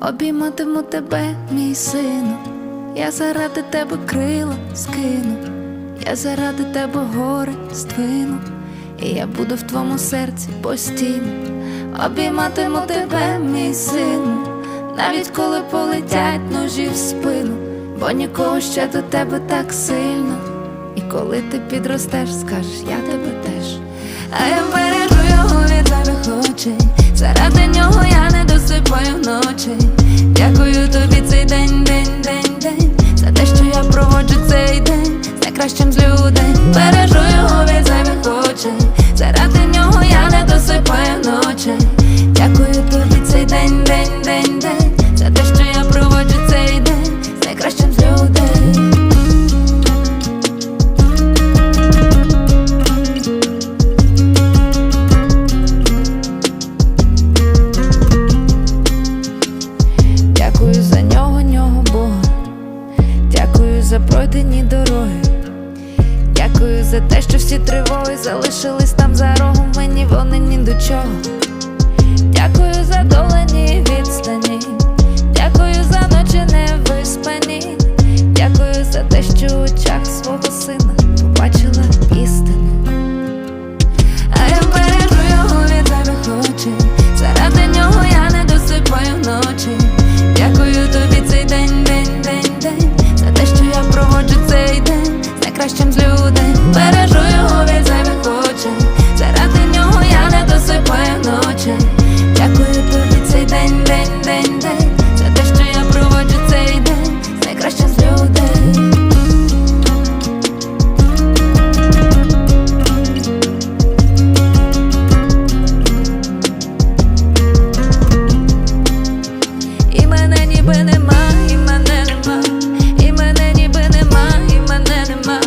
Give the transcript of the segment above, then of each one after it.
обійматиму тебе, мій сину. Я заради тебе крила скину, я заради тебе гори здвину, і я буду в твоєму серці постійно, обійматиму тебе, мій сину, навіть коли полетять ножі в спину, бо нікого ще до тебе так сильно. І коли ти підростеш, скажеш, я тебе теж. А я бережу його від зайвих очей. Заради нього я не ночі. Дякую тобі цей день, день, день, день. За те, що я проводжу цей день з найкращим з людей. Те, що всі тривоги залишились там за рогом. Мені вони ні до чого. Дякую за долені відстані. Нема, і мене нема, і мене ніби нема, і мене нема,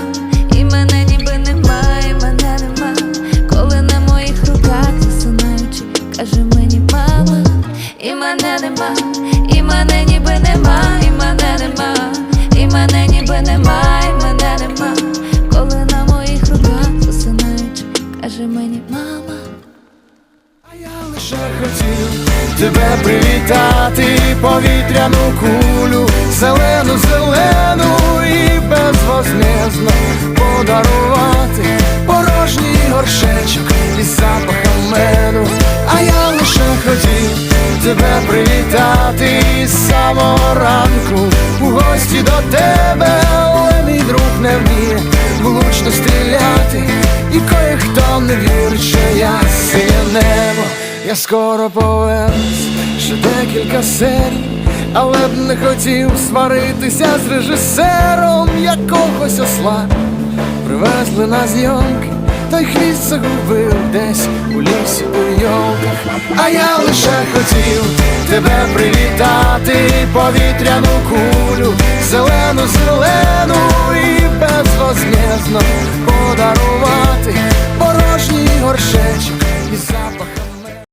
і мене ніби нема, і мене нема. Коли на моїх руках засинаючи, каже мені мама, і мене нема, і мене ніби нема, і мене нема, і мене ніби нема, лише хотів тебе привітати, повітряну кулю, зелену, зелену і безвознезно подарувати порожній горшечок із запахом меду. А я лише хотів тебе привітати з самого ранку Я скоро повернусь, ще декілька серій, але б не хотів сваритися з режисером якогось осла. Привезли на зйомки, той хвіст загубив десь у лісі у йолках. А я лише хотів тебе привітати, повітряну кулю, зелену, зелену і безвознезно подарувати